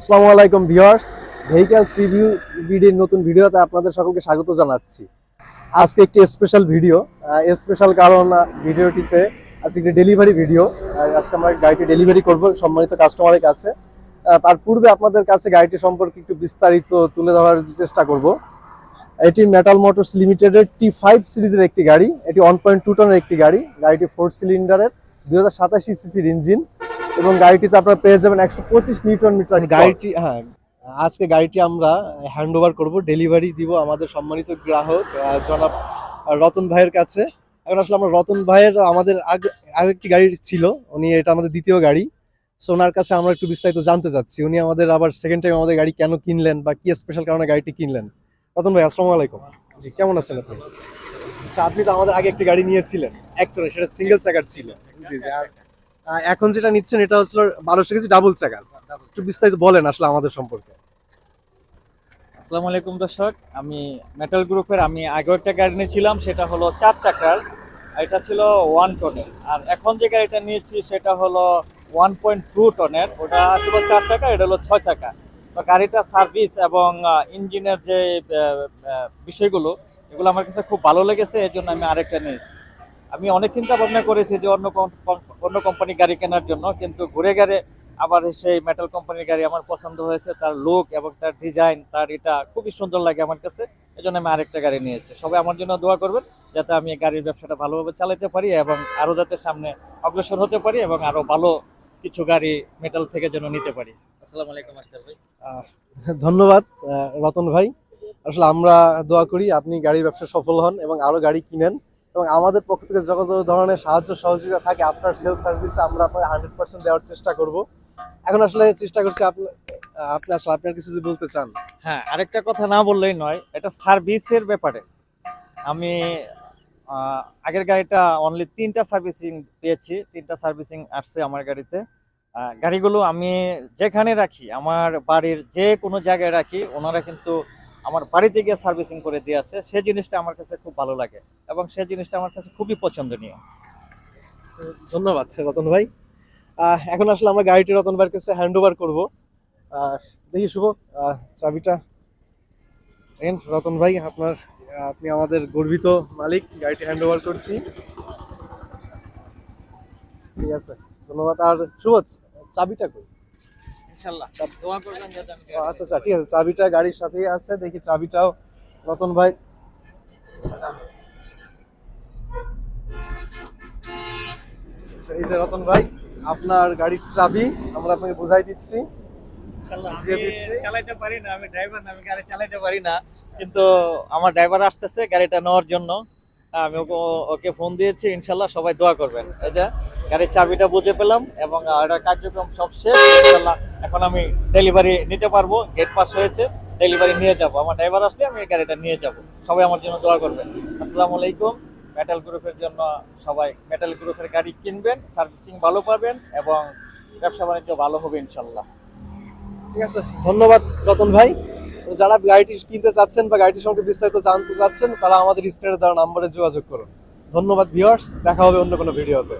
আসসালামু আলাইকুম viewers vehicles review বিডির নতুন ভিডিওতে আপনাদের সকলকে স্বাগত জানাচ্ছি। আজকে একটি স্পেশাল ভিডিও স্পেশাল কারণ ভিডিওটিতে আজকে একটি ডেলিভারি ভিডিও আজকে আমরা গাড়িটি ডেলিভারি করব, সম্মানিত কাস্টমারের কাছে। তার পূর্বে আপনাদের কাছে গাড়িটি সম্পর্কে একটু বিস্তারিত তুলে ধরার চেষ্টা করব। এটি মেটাল মোটরস লিমিটেডের টি ফাইভ সিরিজের একটি গাড়ি, এটি ওয়ান পয়েন্ট টু টনের একটি গাড়ি, গাড়িটি ফোর সিলিন্ডারের দুই হাজার সাতাশি সিসির ইঞ্জিন এবং গাড়িটিতে আপনারা পেয়ে যাবেন একশো পঁচিশ নিউটন মিটার গাড়িটি হ্যাঁ আজকে গাড়িটি আমরা হ্যান্ড ওভার করব ডেলিভারি দিব আমাদের সম্মানিত গ্রাহক জনাব রতন ভাইয়ের কাছে। এখন আসলে আমরা রতন ভাইয়ের আমাদের আগ- আরেকটি গাড়ি ছিল উনি এটা আমাদের দ্বিতীয় গাড়ি। সো ওনার কাছে আমরা একটু বিস্তারিত জানতে চাচ্ছি। উনি আমাদের আবার সেকেন্ড টাইম আমাদের গাড়ি কেন কিনলেন বা কি স্পেশাল কারণে গাড়িটি কিনলেন? রতন ভাই আসসালামু আলাইকুম। জি কেমন আছেন আপনি? আচ্ছা আপনি তো আমাদের আগে একটি গাড়ি নিয়েছিলেন একটরে সেটা সিঙ্গেল চাকার ছিল। জি জি এখন যেটা নিচ্ছেন, এটা হচ্ছে বারোশো কেজি ডাবল চাকার একটু বিস্তারিত বলেন আসলে আমাদের সম্পর্কে। আসসালামু আলাইকুম দর্শক, আমি মেটাল গ্রুপের আমি আগেও একটা গাড়ি নিয়েছিলাম সেটা হলো চার চাকার এটা ছিল ওয়ান টনের আর এখন যে গাড়িটা নিয়েছি, সেটা হলো ওয়ান পয়েন্ট টু টনের ওটা ছিল চার চাকা, এটা হলো ছয় চাকা। তো গাড়িটা সার্ভিস এবং ইঞ্জিনের যে বিষয়গুলো, এগুলো আমার কাছে খুব ভালো লেগেছে এই জন্য আমি আরেকটা নিয়েছি। আমি অনেক চিন্তা ভাবনা করেছি যে অন্য অন্য কোম্পানি গাড়ি কেনার জন্য কিন্তু ঘুরে ঘুরে আবার সেই মেটাল কোম্পানির গাড়ি আমার পছন্দ হয়েছে তার লুক এবং তার ডিজাইন তার এটা খুবই সুন্দর লাগে আমার কাছে। এই জন্য আমি আরেকটা গাড়ি নিয়েছি। সবাই আমার জন্য দোয়া করবেন যাতে আমি এই গাড়ির ব্যবসাটা ভালোভাবে চালাতে পারি এবং আরও যাতে সামনে অগ্রসর হতে পারি এবং আরও ভালো কিছু গাড়ি মেটাল থেকে যেন নিতে পারি। আসসালামু আলাইকুম আখতার ভাই। ধন্যবাদ রতন ভাই। আসলে আমরা দোয়া করি আপনি গাড়ির ব্যবসা সফল হন এবং আরও গাড়ি কিনেন। এবং আমাদের পক্ষ থেকে যত ধরনের সাহায্য সহযোগিতা থাকে আফটার সেল সার্ভিসে আমরা আপনার হান্ড্রেড পার্সেন্ট দেওয়ার চেষ্টা করব। এখন আসলে চেষ্টা করছি আপনি আপনি, আসলে আপনার কিছু যদি বলতে চান। হ্যাঁ আরেকটা কথা না বললেই নয়, এটা সার্ভিসের ব্যাপারে। আমি আগের গাড়িটা অনলি তিনটা সার্ভিসিং পেয়েছি, তিনটা সার্ভিসিং আসছে আমার গাড়িতে। গাড়িগুলো আমি যেখানে রাখি, আমার বাড়ির যে কোনো জায়গায় রাখি, ওনারা কিন্তু আমার বাড়িতে গিয়ে সার্ভিসিং করে দিয়ে আসে, সে জিনিসটা আমার কাছে খুব ভালো লাগে এবং সে জিনিসটা আমার কাছে খুবই পছন্দনীয়। ধন্যবাদ রতন ভাই। এখন আসলে আমরা গাড়িটি রতন ভাইয়ের কাছে হ্যান্ড ওভার করব। দেখি শুভ চাবিটা রতন ভাই, আপনার আপনি আমাদের গর্বিত মালিক, গাড়িটি হ্যান্ড ওভার করছি। ঠিক আছে, ধন্যবাদ। আর শুভ, চাবিটা কই? ইনশাল্লাহ দোয়া করবেন যাতে আমি আচ্ছা আচ্ছা ঠিক আছে চাবিটা গাড়ির সাথেই আছে দেখি চাবিটাও। রতন ভাই। আচ্ছা, এই যে রতন ভাই আপনার গাড়ির চাবি আমরা আপনাকে বুঝাই দিচ্ছি। আমি দিচ্ছি। চালাইতে পারি না আমি ড্রাইভার না আমি গাড়ি চালাইতে পারি না। কিন্তু আমার ড্রাইভার আসতেছে গাড়িটা নেওয়ার জন্য। আমি ওকে ফোন দিয়েছি ইনশাল্লাহ সবাই দোয়া করবেন। গাড়ির চাবিটা বুঝে পেলাম এবং এটা কার্যক্রম সব শেষ। ইনশাল্লাহ এখন আমি ডেলিভারি নিতে পারব গেট পাস হয়েছে ডেলিভারি নিয়ে যাব। আমার ড্রাইভার আসলে আমি গাড়িটা নিয়ে যাব। সবাই আমার জন্য দোয়া করবেন। আসসালামু আলাইকুম। মেটাল গ্রুপের জন্য সবাই মেটাল গ্রুপের গাড়ি কিনবেন সার্ভিসিং ভালো পাবেন এবং ব্যবসা বাণিজ্য ভালো হবে ইনশাল্লাহ। ঠিক আছে ধন্যবাদ রতন ভাই। যারা গাড়িটি কিনতে চাচ্ছেন বা গাড়িটির সঙ্গে বিস্তারিত জানতে চাচ্ছেন, তারা আমাদের স্ক্রিনে দেওয়া নাম্বারে যোগাযোগ করুন। ধন্যবাদ ভিওয়ার্স দেখা হবে অন্য কোনো ভিডিওতে